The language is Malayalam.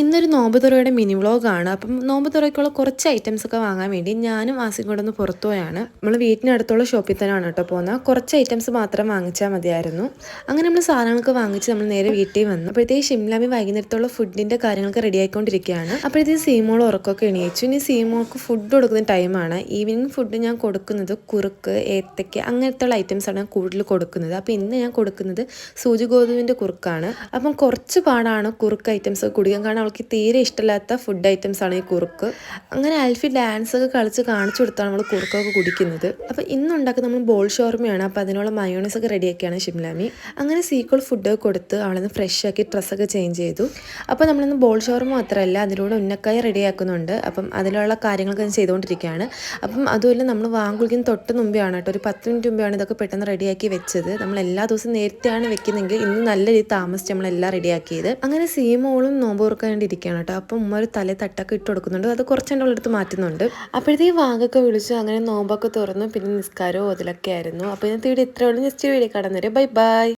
ഇന്നൊരു നോമ്പ് തുറയുടെ മിനി വ്ളോഗാണ്. അപ്പം നോമ്പ് തുറയ്ക്കുള്ള കുറച്ച് ഐറ്റംസ് ഒക്കെ വാങ്ങാൻ വേണ്ടി ഞാനും ആസിയും കൂടെ ഒന്ന് പുറത്തു പോയാണ്. നമ്മൾ വീട്ടിനടുത്തുള്ള ഷോപ്പിൽ തന്നെയാണ് കേട്ടോ പോകുന്നത്. കുറച്ച് ഐറ്റംസ് മാത്രം വാങ്ങിച്ചാൽ മതിയായിരുന്നു. അങ്ങനെ നമ്മൾ സാധനങ്ങളൊക്കെ വാങ്ങിച്ച് നമ്മൾ നേരെ വീട്ടിൽ വന്നു. അപ്പോഴത്തേക്ക് ഷിംലാമി വൈകുന്നേരത്തുള്ള ഫുഡിന്റെ കാര്യങ്ങളൊക്കെ റെഡി ആയിക്കൊണ്ടിരിക്കുകയാണ്. അപ്പോഴത്തേക്ക് സീമോൾ ഉറക്കമൊക്കെ എണീച്ചു. ഇനി സീമോൾക്ക് ഫുഡ് കൊടുക്കുന്ന ടൈമാണ് ഈവനിങ് ഫുഡ് ഞാൻ കൊടുക്കുന്നത് കുറുക്ക് ഏത്തയ്ക്ക അങ്ങനത്തെ ഉള്ള ഐറ്റംസ് ആണ് ഞാൻ കൂടുതൽ കൊടുക്കുന്നത്. അപ്പോൾ ഇന്ന് ഞാൻ കൊടുക്കുന്നത് സൂചി ഗോതമ്പിന്റെ കുറുക്കാണ്. അപ്പം കുറച്ച് പാടാണ് കുറുക്ക് ഐറ്റംസ് കുടിക്കാൻ. കാരണം അവൾക്ക് തീരെ ഇഷ്ടമില്ലാത്ത ഫുഡ് ഐറ്റംസ് ആണ് ഈ കുറുക്ക്. അങ്ങനെ ആൽഫി ഡാൻസ് ഒക്കെ കളിച്ച് കാണിച്ചു കൊടുത്താണ് നമ്മൾ കുറുക്കൊക്കെ കുടിക്കുന്നത്. അപ്പോൾ ഇന്ന് ഉണ്ടാക്കുന്നത് നമ്മൾ ബോൾ ഷോർമയാണ് അപ്പോൾ അതിനുള്ള മയോണൈസ് ഒക്കെ റെഡിയാക്കിയാണ് ഷിംലാമി. അങ്ങനെ സീക്വൾ ഫുഡ് കൊടുത്ത് അവളൊന്ന് ഫ്രഷ് ആക്കി ഡ്രസ്സൊക്കെ ചേഞ്ച് ചെയ്തു. അപ്പോൾ നമ്മളിന്ന് ബോൾ ഷോർമ മാത്രമല്ല അതിലൂടെ ഉന്നക്കായ റെഡിയാക്കുന്നുണ്ട് അപ്പം അതിലുള്ള കാര്യങ്ങളൊക്കെ ഞാൻ ചെയ്തുകൊണ്ടിരിക്കുകയാണ്. അപ്പം അതുമല്ല നമ്മൾ വാങ്ങിക്കുന്ന തൊട്ട് മുമ്പെയാണ് കേട്ടോ ഒരു പത്ത് മിനിറ്റ് മുമ്പെയാണ് ഇതൊക്കെ പെട്ടെന്ന് റെഡിയാക്കി വെച്ചത്. നമ്മൾ എല്ലാ ദിവസവും നേരത്തെയാണ് വെക്കുന്നതെങ്കിൽ ഇന്ന് നല്ല രീതി താമസിച്ച് നമ്മളെല്ലാം റെഡിയാക്കിയത് അങ്ങനെ സീമോളും നോമ്പ് തുറക്കാൻ വേണ്ടി ഇരിക്കുകയാണ് കേട്ടോ. അപ്പം ഉമ്മ ഒരു തലേ തട്ടൊക്കെ ഇട്ട് കൊടുക്കുന്നുണ്ട്. അത് കുറച്ച് എന്റെ എടുത്ത് മാറ്റുന്നുണ്ട്. അപ്പോഴത്തേക്ക് വാങ്ങൊക്കെ വിളിച്ചു. അങ്ങനെ നോമ്പൊക്കെ തുറന്നു. പിന്നെ നിസ്കാരവും അതിലൊക്കെ ആയിരുന്നു. അപ്പോൾ ഇന്നത്തെ വീഡിയോ ഇത്രയുള്ളൂ ജസ്റ്റ് വീഡിയോ കടന്നു ബൈ ബൈ.